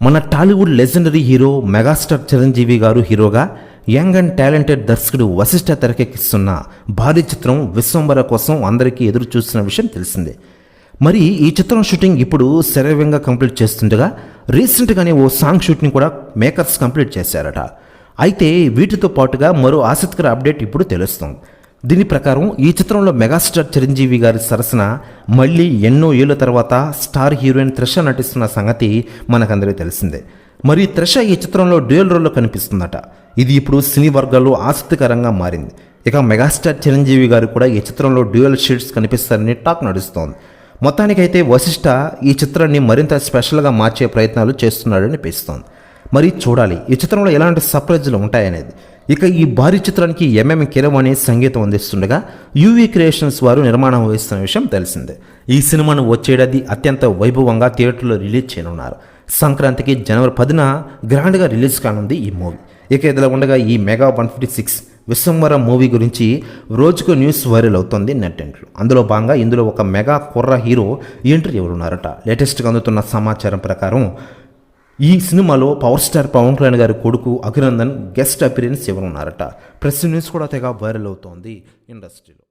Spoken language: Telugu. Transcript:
మన Tollywood legendary hero megastar Chiranjeevi garu హీరోగా యంగ్ అండ్ టాలెంటెడ్ దర్శకుడు వశిష్ఠ తెరకెక్కిస్తున్న భారీ చిత్రం విశ్వంబర కోసం అందరికీ ఎదురు చూస్తున్న విషయం తెలిసిందే. మరి ఈ చిత్రం షూటింగ్ ఇప్పుడు శరవేగంగా కంప్లీట్ చేస్తుండగా రీసెంట్గానే ఓ సాంగ్ షూటింగ్ కూడా మేకర్స్ కంప్లీట్ చేశారట. అయితే వీటితో పాటుగా మరో ఆసక్తికర అప్డేట్ ఇప్పుడు తెలుస్తుంది. దీని ప్రకారం ఈ చిత్రంలో మెగాస్టార్ చిరంజీవి గారి సరసన మళ్ళీ ఎన్నో ఏళ్ళ తర్వాత స్టార్ హీరోయిన్ త్రిష నటిస్తున్న సంగతి మనకందరికీ తెలిసిందే. మరి త్రిష ఈ చిత్రంలో డ్యూయల్ రోల్లో కనిపిస్తుందట. ఇది ఇప్పుడు సినీ వర్గాల్లో ఆసక్తికరంగా మారింది. ఇక మెగాస్టార్ చిరంజీవి గారు కూడా ఈ చిత్రంలో డ్యూయల్ షీట్స్ కనిపిస్తారని టాక్ నడుస్తోంది. మొత్తానికైతే వశిష్ఠ ఈ చిత్రాన్ని మరింత స్పెషల్గా మార్చే ప్రయత్నాలు చేస్తున్నాడనిపిస్తోంది మరి చూడాలి ఈ చిత్రంలో ఎలాంటి సర్ప్రైజ్లు ఉంటాయనేది. ఇక ఈ భారీ చిత్రానికి ఎంఎం కిరవాణి సంగీతం అందిస్తుండగా యూవీ క్రియేషన్స్ వారు నిర్మాణం వహిస్తున్న విషయం తెలిసిందే. ఈ సినిమాను వచ్చేడాది అత్యంత వైభవంగా థియేటర్లో రిలీజ్ చేయనున్నారు. సంక్రాంతికి జనవరి పదిన గ్రాండ్గా రిలీజ్ కానుంది ఈ మూవీ. ఇక ఇదిలా ఉండగా ఈ mega one fifty six Vishwambhara movie గురించి రోజుకు న్యూస్ వైరల్ అవుతుంది నెట్టెంట్లు అందులో భాగంగా ఇందులో ఒక మెగా కుర్ర హీరో ఎంట్రీ ఎవరున్నారట. లేటెస్ట్గా అందుతున్న సమాచారం ప్రకారం ఈ సినిమాలో పవర్ స్టార్ పవన్ కళ్యాణ్ గారి కొడుకు అభినందన్ గెస్ట్ అపిరియన్స్ ఇవ్వనున్నారట ప్రెస్ న్యూస్ కూడా తెగ వైరల్ అవుతోంది. ఇండస్ట్రీలో.